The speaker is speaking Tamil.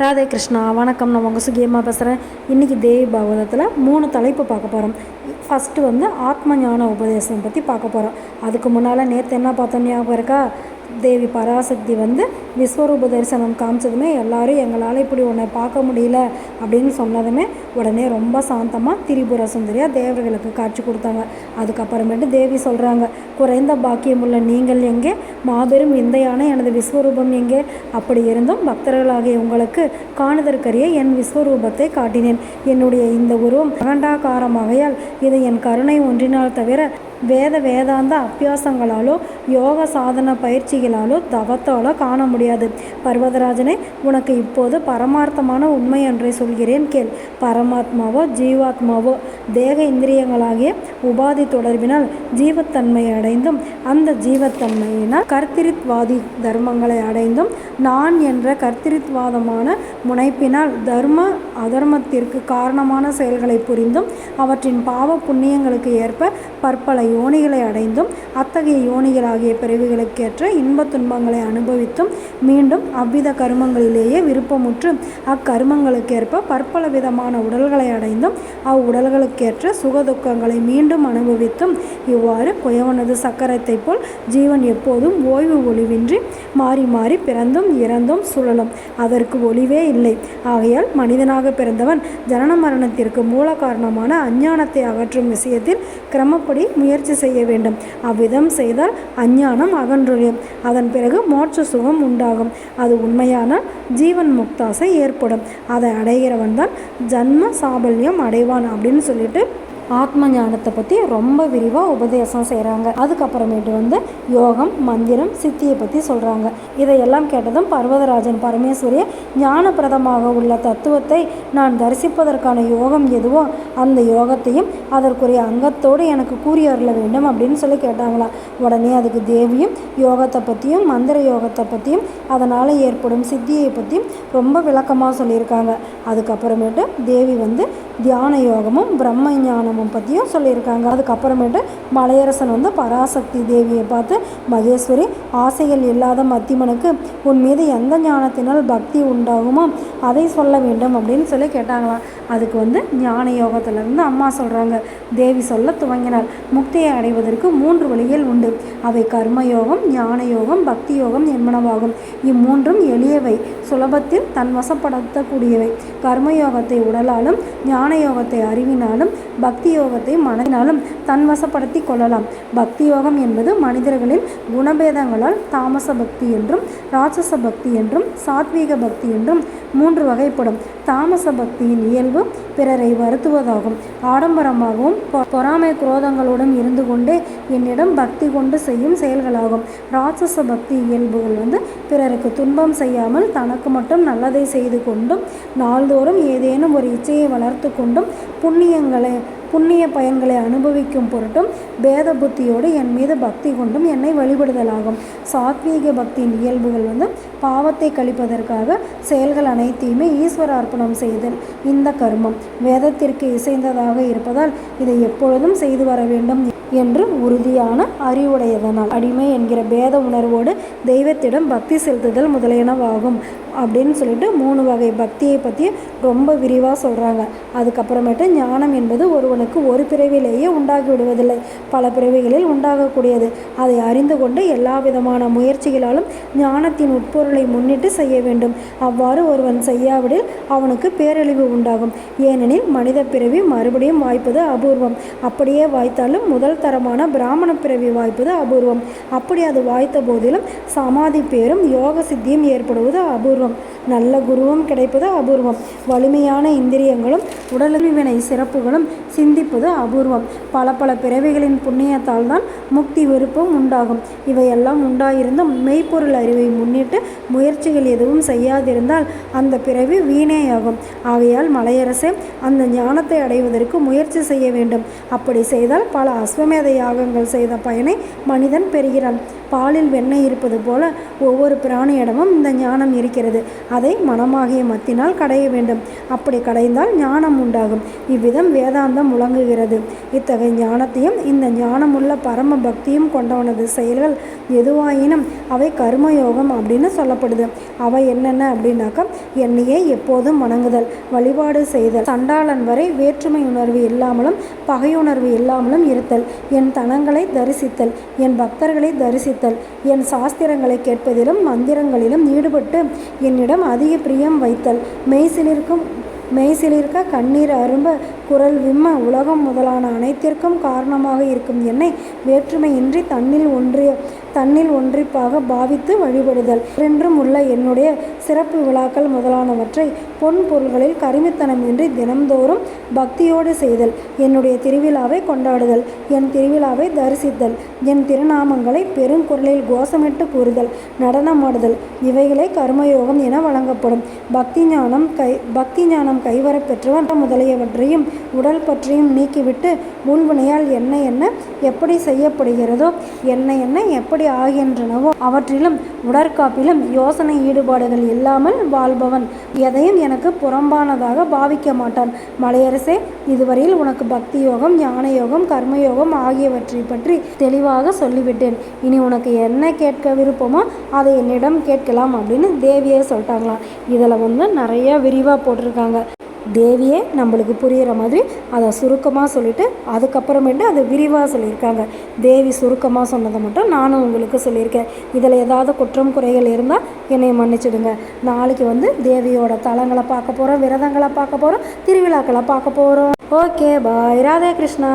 ராதே கிருஷ்ணா வணக்கம். நான் உங்கள் சுகியமாக பேசுகிறேன் இன்றைக்கி தேவி பாகவதத்தில் மூணு தலைப்பு பார்க்க போகிறோம் ஃபஸ்ட்டு வந்து ஆத்ம ஞான உபதேசம் பற்றி பார்க்க போகிறோம் அதுக்கு முன்னால் நேற்று என்ன பார்த்தோம்? ஞாபகம் இருக்கா? தேவி பராசக்தி வந்து விஸ்வரூப தரிசனம் காமிச்சதுமே எல்லாரும் எங்களால் இப்படி உன்னை பார்க்க முடியல அப்படின்னு சொன்னதுமே உடனே ரொம்ப சாந்தமாக திரிபுர சுந்தரியாக தேவர்களுக்கு காட்சி கொடுத்தாங்க. அதுக்கப்புறமேட்டு தேவி சொல்கிறாங்க குறைந்த பாக்கியமுள்ள நீங்கள் எங்கே? மாபெரும் விந்தையான எனது விஸ்வரூபம் எங்கே? அப்படி இருந்தும் பக்தர்களாகிய உங்களுக்கு காணுதற்கரிய என் விஸ்வரூபத்தை காட்டினேன். என்னுடைய இந்த உருவம் அகண்டாகாரமாகையால் இது என் கருணை ஒன்றினால் தவிர வேத வேதாந்த அபியாசங்களாலோ யோக சாதன பயிற்சிகளாலோ தவத்தாலோ காண முடியாது. பர்வதராஜனே உனக்கு இப்போது பரமார்த்தமான உண்மை ஒன்றை சொல்கிறேன் கேள். பரமாத்மாவோ ஜீவாத்மாவோ தேக இந்திரியங்களாகிய உபாதி தொடர்பினால் ஜீவத்தன்மை அடைந்தும் அந்த ஜீவத்தன்மையினால் கர்த்திரித்வாதி தர்மங்களை அடைந்தும் நான் என்ற கர்த்திரித்வாதமான முனைப்பினால் தர்ம அதர்மத்திற்கு காரணமான செயல்களை புரிந்தும் அவற்றின் பாவ புண்ணியங்களுக்கு ஏற்ப பற்பல யோனிகளை அடைந்தும் அத்தகைய யோனிகளாகிய பிறவிகளுக்கேற்ற இன்பத் துன்பங்களை அனுபவித்தும் மீண்டும் அவ்வித கருமங்களிலேயே விருப்பமுற்று அக்கர்மங்களுக்கேற்ப பற்பல விதமான உடல்களை அடைந்தும் அதற்கேற்ற சுகதுக்கங்களை மீண்டும் அனுபவித்தும் இவ்வாறு குயவனது சக்கரத்தை போல் ஜீவன் எப்போதும் ஓய்வு ஒளிவின்றி மாறி மாறி பிறந்தும் இறந்தும் சுழலும். அதற்கு ஒளிவே இல்லை. ஆகையால் மனிதனாக பிறந்தவன் ஜனன மரணத்திற்கு மூல காரணமான அஞ்ஞானத்தை அகற்றும் விஷயத்தில் கிரமப்படி முயற்சி செய்ய வேண்டும். அவ்விதம் செய்தால் அஞ்ஞானம் அகன்றொழியும். அதன் பிறகு மோட்ச சுகம் உண்டாகும். அது உண்மையானால் ஜீவன் முக்தாசை ஏற்படும். அதை அடைகிறவன் தான் ஜன்ம சாபல்யம் அடைவான் அப்படின்னு சொல்லி சொல்லிட்டு ஆத்ம ஞானத்தை பற்றி ரொம்ப விரிவாக உபதேசம் செய்கிறாங்க அதுக்கப்புறமேட்டு வந்து யோகம் மந்திரம் சித்தியை பற்றி சொல்கிறாங்க இதையெல்லாம் கேட்டதும் பர்வதராஜன் பரமேஸ்வரிய ஞானப்பிரதமாக உள்ள தத்துவத்தை நான் தரிசிப்பதற்கான யோகம் எதுவோ அந்த யோகத்தையும் அதற்குரிய அங்கத்தோடு எனக்கு கூறி அருள வேண்டும் அப்படின்னு சொல்லி கேட்டாங்களாம் உடனே அதுக்கு தேவியும் யோகத்தை பற்றியும் மந்திர யோகத்தை பற்றியும் அதனால் ஏற்படும் சித்தியை பற்றியும் ரொம்ப விளக்கமாக சொல்லியிருக்காங்க. அதுக்கப்புறமேட்டு தேவி வந்து தியான யோகமும் பிரம்ம ஞானமும் பற்றியும் சொல்லியிருக்காங்க. அதுக்கப்புறமேட்டு மலையரசன் வந்து பராசக்தி தேவியை பார்த்து மகேஸ்வரி ஆசைகள் இல்லாத மத்திமனுக்கு உன் மீது எந்த ஞானத்தினால் பக்தி உண்டாகுமோ அதை சொல்ல வேண்டும் அப்படின்னு சொல்லி கேட்டாங்களாம். அதுக்கு வந்து ஞான யோகத்திலிருந்து அம்மா சொல்கிறாங்க தேவி சொல்ல துவங்கினார் முக்தியை அடைவதற்கு மூன்று வழிகள் உண்டு. அவை கர்மயோகம் ஞான யோகம் பக்தி யோகம் என்பனவாகும். இம்மூன்றும் எளியவை. சுலபத்தில் தன் வசப்படுத்தக்கூடியவை கர்மயோகத்தை உடலாலும் ஞான யோகத்தை அறிவினாலும் பக்தி யோகத்தை மனதினாலும் தன் வசப்படுத்தி கொள்ளலாம். பக்தி யோகம் என்பது மனிதர்களின் குணபேதங்களால் தாமச பக்தி என்றும் ராட்சச பக்தி என்றும் சாத்வீக பக்தி என்றும் மூன்று வகைப்படும். தாமச பக்தியின் இயல்பு பிறரை வருத்துவதாகும். ஆடம்பரமாகவும் பொ- பொறாமை குரோதங்களுடன் இருந்து கொண்டே என்னிடம் பக்தி கொண்டு செய்யும் செயல்களாகும். ராட்சச பக்தி இயல்புகள் வந்து பிறருக்கு துன்பம் செய்யாமல் தனக்கு மட்டும் நல்லதை செய்து கொண்டும் நாள்தோறும் ஏதேனும் ஒரு இச்சையை வளர்த்து கொண்டும் புண்ணியங்களை புண்ணிய பயன்களை அனுபவிக்கும் பொருட்டும் பேத புத்தியோடு என் மீது பக்தி கொண்டும் என்னை வழிபடுதலாகும். சாத்வீக பக்தியின் இயல்புகள் வந்து பாவத்தை கழிப்பதற்காக செயல்கள் அனைத்தையுமே ஈஸ்வர அர்ப்பணம் செய்தல். இந்த கர்மம் வேதத்திற்கு இசைந்ததாக இருப்பதால் இதை எப்பொழுதும் செய்து வர வேண்டும். என்று உறுதியான அறிவுடையதனால். அடிமை என்கிற பேத உணர்வோடு தெய்வத்திடம் பக்தி செலுத்துதல் முதலியனவாகும் அப்படின்னு சொல்லிட்டு மூணு வகை பக்தியை பற்றி ரொம்ப விரிவாக சொல்கிறாங்க அதுக்கப்புறமேட்டு ஞானம் என்பது ஒருவனுக்கு ஒரு பிறவிலேயே உண்டாகி விடுவதில்லை பல பிறவிகளில் உண்டாகக்கூடியது. அதை அறிந்து கொண்டு எல்லா விதமான முயற்சிகளாலும் ஞானத்தின் உட்பொருளை முன்னிட்டு செய்ய வேண்டும். அவ்வாறு ஒருவன் செய்யாவிடில் அவனுக்கு பேரழிவு உண்டாகும். ஏனெனில் மனித பிறவி மறுபடியும் வாய்ப்பது அபூர்வம். அப்படியே வாய்த்தாலும் முதல் தரமான பிராமண பிறவி வாய்ப்பது அபூர்வம். அப்படி அது வாய்த்த போதிலும் சமாதி பேரும் யோக சித்தியும் ஏற்படுவது அபூர்வம். நல்ல குருவும் கிடைப்பது அபூர்வம். வலிமையான இந்திரியங்களும் உடலிவினை சிறப்புகளும் சிந்திப்பது அபூர்வம். பல பல பிறவிகளின் புண்ணியத்தால் தான் முக்தி விருப்பம் உண்டாகும். இவையெல்லாம் உண்டாயிருந்தும் மெய்ப்பொருள் அறிவை முன்னிட்டு முயற்சிகள் எதுவும் செய்யாதிருந்தால் அந்த பிறவி வீணேயாகும். ஆகையால் மலையரசே அந்த ஞானத்தை அடைவதற்கு முயற்சி செய்ய வேண்டும். அப்படி செய்தால் பல அஸ்வமேத யாகங்கள் செய்த பயனை மனிதன் பெறுகிறான். பாலில் வெண்ணெய் இருப்பது போல ஒவ்வொரு பிராணியிடமும் இந்த ஞானம் இருக்கிறது. அதை மனமாகிய மத்தினால் கடைய வேண்டும். அப்படி கடைந்தால் ஞானம் உண்டாகும். இவ்விதம் வேதாந்தம் முழங்குகிறது. இத்தகைய ஞானத்தையும் இந்த ஞானமுள்ள பரம பக்தியும் கொண்டவனது செயல்கள் எதுவாயினும் அவை கர்மயோகம் அப்படின்னு சொல்லப்படுது. அவை என்னென்ன அப்படின்னாக்கா என்னையே எப்போதும் வணங்குதல் வழிபாடு செய்தல் சண்டாளன் வரை வேற்றுமை உணர்வு இல்லாமலும் பகையுணர்வு இல்லாமலும் இருத்தல் என் தனங்களை தரிசித்தல் என் பக்தர்களை தரிசித்தல் என் சாஸ்திரங்களை கேட்பதிலும் மந்திரங்களிலும் ஈடுபட்டு என்னிடம் அதிக பிரியம் வைத்தல். மெய்சிலிருக்கும் மெய்சிலிருக்க கண்ணீர் அரும்ப குரல் விம்ம உலகம் முதலான அனைத்திற்கும் காரணமாக இருக்கும் என்னை வேற்றுமையின்றி தன்னில் ஒன்றிய தன்னில் ஒன்றிப்பாக பாவித்து வழிபடுதல். என்றும் உள்ள என்னுடைய சிறப்பு விழாக்கள் முதலானவற்றை பொன் பொருள்களில் கருமித்தனமின்றி தினம்தோறும் பக்தியோடு செய்தல். என்னுடைய திருவிழாவை கொண்டாடுதல். என் திருவிழாவை தரிசித்தல். என் திருநாமங்களை பெருங்குரலில் கோஷமிட்டு கூறுதல். நடனமாடுதல் இவைகளே கர்மயோகம் என வழங்கப்படும். பக்தி ஞானம் கை பக்தி ஞானம் கைவரப் பெற்றவன் முதலியவற்றையும் உடல் பற்றியும் நீக்கிவிட்டு உள்வினையால் என்ன என்ன எப்படி செய்யப்படுகிறதோ என்ன என்ன எப்படி எப்படி ஆகின்றனவோ அவற்றிலும் உடற்காப்பிலும் யோசனை ஈடுபாடுகள் இல்லாமல் வாழ்பவன். எதையும் எனக்கு புறம்பானதாக பாவிக்க மாட்டான். மலையரசே இதுவரையில் உனக்கு பக்தி யோகம் ஞான யோகம் கர்மயோகம் ஆகியவற்றை பற்றி தெளிவாக சொல்லிவிட்டேன். இனி உனக்கு என்ன கேட்க விருப்பமோ அதை என்னிடம் கேட்கலாம் அப்படின்னு தேவியே சொல்லிட்டாங்களாம். இதில் வந்து நிறைய விரிவாக போட்டிருக்காங்க. தேவியே நம்மளுக்கு புரிகிற மாதிரி அதை சுருக்கமாக சொல்லிவிட்டு அதுக்கப்புறமேட்டு அதை விரிவாக சொல்லியிருக்காங்க. தேவி சுருக்கமாக சொன்னதை மட்டும் நானும் உங்களுக்கு சொல்லியிருக்கேன். இதில் ஏதாவது குற்றம் குறைகள் இருந்தால் என்னை மன்னிச்சிடுங்க. நாளைக்கு வந்து தேவியோட தலங்களை பார்க்க போகிறோம் விரதங்களை பார்க்க போகிறோம் திருவிழாக்களை பார்க்க போகிறோம் ஓகே பாய். ராதே கிருஷ்ணா